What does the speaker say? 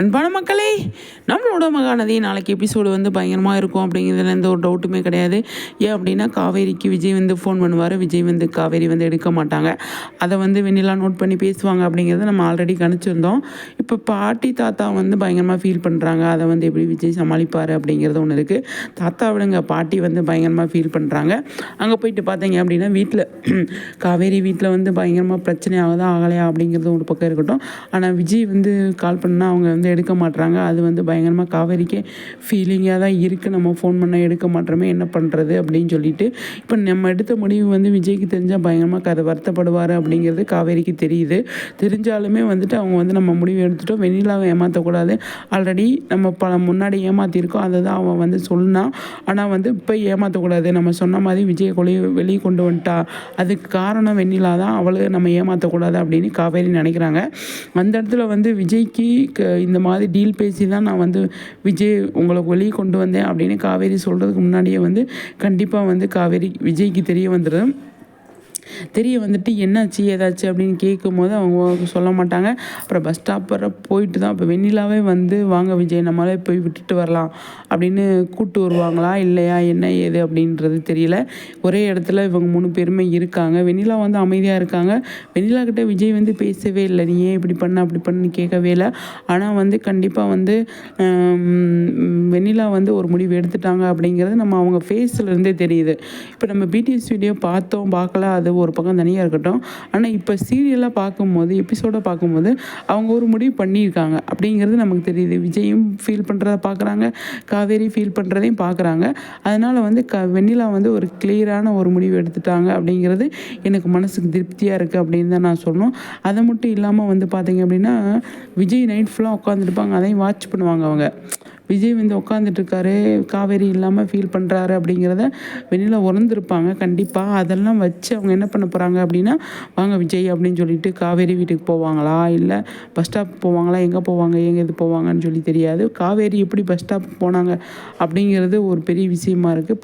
அன்பான மக்களே நம்மளோட மகாநதி நாளைக்கு எபிசோடு வந்து பயங்கரமாக இருக்கும் அப்படிங்கிறதுல எந்த ஒரு டவுட்டுமே கிடையாது. ஏன் அப்படின்னா காவேரிக்கு விஜய் வந்து ஃபோன் பண்ணுவார். விஜய் வந்து காவேரி வந்து எடுக்க மாட்டாங்க. அதை வந்து வெண்ணிலா நோட் பண்ணி பேசுவாங்க அப்படிங்கிறத நம்ம ஆல்ரெடி கணிச்சிருந்தோம். இப்போ பாட்டி தாத்தா வந்து பயங்கரமாக ஃபீல் பண்ணுறாங்க அதை வந்து எப்படி விஜய் சமாளிப்பார் அப்படிங்கிறது ஒன்று இருக்குது தாத்தா விடுங்க பாட்டி வந்து பயங்கரமாக ஃபீல் பண்ணுறாங்க அங்கே போயிட்டு பார்த்தீங்க அப்படின்னா வீட்டில் காவேரி வீட்டில் வந்து பயங்கரமாக பிரச்சனை ஆகுதா ஆகலையா அப்படிங்கிறது ஒரு பக்கம் இருக்கட்டும். ஆனால் விஜய் வந்து கால் பண்ணால் அவங்க வந்து எடுக்க மாட்டுறாங்க அது வந்து பயங்கரமாக காவேரிக்கே ஃபீலிங்காக தான் இருக்குது நம்ம ஃபோன் பண்ணால் எடுக்க மாட்டோமே என்ன பண்ணுறது அப்படின்னு சொல்லிட்டு. இப்போ நம்ம எடுத்த முடிவு வந்து விஜய்க்கு தெரிஞ்சால் பயங்கரமாக கதை வருத்தப்படுவார் அப்படிங்கிறது காவேரிக்கு தெரியுது. தெரிஞ்சாலுமே வந்துட்டு அவங்க வந்து நம்ம முடிவு எடுத்துட்டோம். வெண்ணிலாவை ஏமாற்றக்கூடாது ஆல்ரெடி நம்ம பல முன்னாடி ஏமாற்றிருக்கோம் அதை தான் அவன் வந்து சொன்னான் ஆனால் வந்து இப்போ ஏமாற்றக்கூடாது நம்ம சொன்ன மாதிரி விஜய் கொலை வெளியே கொண்டு வந்துட்டா. அதுக்கு காரணம் வெண்ணிலா தான். அவளை நம்ம ஏமாற்றக்கூடாது அப்படின்னு காவேரி நினைக்கிறாங்க. அந்த இடத்துல வந்து விஜய்க்கு க- இந்த மாதிரி டீல் பேசி தான் நான் வந்து விஜய் உங்களை வெளியே கொண்டு வந்தேன் அப்படின்னு காவேரி சொல்கிறதுக்கு முன்னாடியே வந்து கண்டிப்பாக வந்து காவேரி விஜய்க்கு தெரிய வந்துடும் தெரிய வந்துட்டு என்னாச்சு ஏதாச்சு அப்படின்னு கேட்கும்போது அவங்க சொல்ல மாட்டாங்க. அப்புறம் பஸ் ஸ்டாப் வர போயிட்டு தான் இப்போ வெண்ணிலாவே வந்து வாங்க விஜய் நம்மளே போய் விட்டுட்டு வரலாம். அப்படின்னு கூப்பிட்டு வருவாங்களா இல்லையா என்ன ஏது அப்படின்றது தெரியல. ஒரே இடத்துல இவங்க மூணு பேருமே இருக்காங்க. வெண்ணிலா வந்து அமைதியாக இருக்காங்க. வெண்ணிலா கிட்ட விஜய் வந்து பேசவே இல்லை. நீ ஏன் இப்படி பண்ண அப்படி பண்ணு? கேட்கவே இல்லை. ஆனால் வந்து கண்டிப்பாக வந்து வெண்ணிலா வந்து ஒரு முடிவு எடுத்துட்டாங்க அப்படிங்கிறது நம்ம அவங்க ஃபேஸ்லேருந்தே தெரியுது. இப்போ நம்ம பிடிஎஸ் வீடியோ பார்த்தோம் பார்க்கல அது ஒரு பக்கம் தனியாக இருக்கட்டும். ஆனால் இப்போ சீரியலாக பார்க்கும்போது எபிசோட பார்க்கும்போது அவங்க ஒரு முடிவு பண்ணியிருக்காங்க அப்படிங்கிறது நமக்கு தெரியுது. விஜயும் ஃபீல் பண்ணுறத பார்க்குறாங்க காவேரி ஃபீல் பண்ணுறதையும் பார்க்குறாங்க. அதனால் வந்து க வெண்ணிலா வந்து ஒரு கிளியரான ஒரு முடிவு எடுத்துட்டாங்க அப்படிங்கிறது எனக்கு மனசுக்கு திருப்தியாக இருக்குது அப்படின்னு தான் நான் சொல்லணும். அதை மட்டும் இல்லாமல் வந்து பார்த்தீங்க அப்படின்னா விஜய் நைட் ஃபுல்லாக உட்காந்துருப்பாங்க அதையும் வாட்ச் பண்ணுவாங்க அவங்க. விஜய் வந்து உட்காந்துட்ருக்காரு காவேரி இல்லாமல் ஃபீல் பண்ணுறாரு அப்படிங்கிறத வெளியில் உணர்ந்துருப்பாங்க கண்டிப்பாக அதெல்லாம் வச்சு அவங்க என்ன பண்ண போகிறாங்க அப்படின்னா வாங்க விஜய் அப்படின்னு சொல்லிட்டு காவேரி வீட்டுக்கு போவாங்களா? இல்லை பஸ் ஸ்டாப் போவாங்களா? எங்கே போவாங்க? எங்கே இது போவாங்கன்னு சொல்லி தெரியாது. காவேரி எப்படி பஸ் ஸ்டாப் போனாங்க அப்படிங்கிறது ஒரு பெரிய விஷயமா இருக்குது